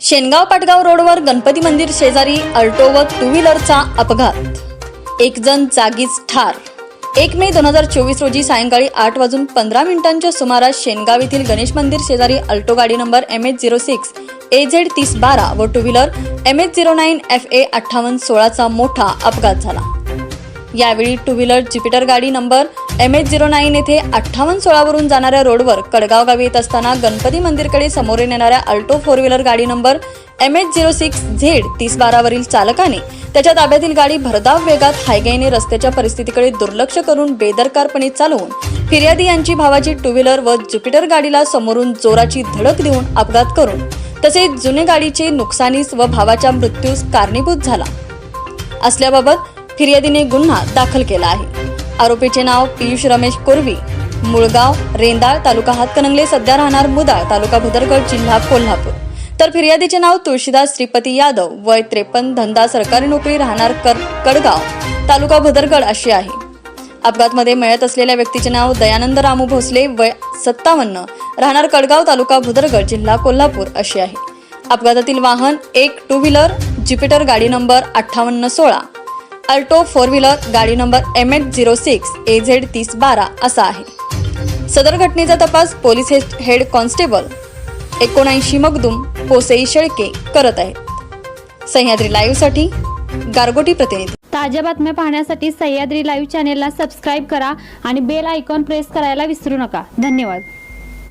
शेनगाव पाटगाव रोडवर गणपती मंदिर शेजारी अल्टो व टू व्हीलरचा अपघात. एक जण जागीच ठार. एक मे दोन हजार चोवीस रोजी सायंकाळी आठ वाजून पंधरा मिनिटांच्या सुमारास शेनगाव येथील गणेश मंदिर शेजारी अल्टो गाडी number M H zero six A Z तीस बारा व two wheeler M H zero nine F A अठ्ठावन्न सोळाचा मोठा अपघात झाला. यावेळी टू व्हीलर ज्युपिटर गाडी number M H zero nine येथे अठ्ठावन्न सोळावरून जाणाऱ्या रोडवर कडगाव गावी येत असताना गणपती मंदिरकडे समोरून येणाऱ्या अल्टो फोर व्हीलर गाडी number M H zero six Z तीस बारावरील चालकाने त्याच्या ताब्यातील गाडी भरधाव वेगात हायगाईने रस्त्याच्या परिस्थितीकडे दुर्लक्ष करून बेदरकारपणे चालवून फिर्यादी यांची भावाची टू व्हीलर व ज्युपिटर गाडीला समोरून जोराची धडक देऊन अपघात करून तसेच जुने गाडीचे नुकसानीस व भावाच्या मृत्यूस कारणीभूत झाला. असल्याबाबत फिर्यादीने गुन्हा दाखल केला आहे. आरोपीचे नाव पियुष रमेश कोरवी मुळगाव रेंदाळ तालुका हातकणंगले सध्या राहणार मुदाळ तालुका भुदरगड जिल्हा कोल्हापूर. तर फिर्यादीचे नाव तुळशीदास श्रीपती यादव वय त्रेपन्न धंदा सरकारी नोकरी राहणार कर कडगाव तालुका भुदरगड अशी आहे. अपघातमध्ये मिळत असलेल्या व्यक्तीचे नाव दयानंद रामू भोसले वय सत्तावन्न राहणार कडगाव तालुका भुदरगड जिल्हा कोल्हापूर अशी आहे. अपघातातील वाहन एक टू व्हीलर ज्युपिटर गाडी नंबर अठ्ठावन्न सोळा अल्टो फोर व्हीलर गाडी number M H zero six A Z तीस बारा असा आहे. सदर घटनेचा तपास पोलीस हेड- हेड कॉन्स्टेबल एकोणऐंशी मगदूम पोसेई शेळके करत आहेत. सह्याद्री लाईव्हसाठी गारगोटी प्रतिनिधी. ताज्या बातम्या पाहण्यासाठी सह्याद्री लाईव्ह चॅनेलला सबस्क्राईब करा आणि बेल आयकॉन प्रेस करायला विसरू नका. धन्यवाद.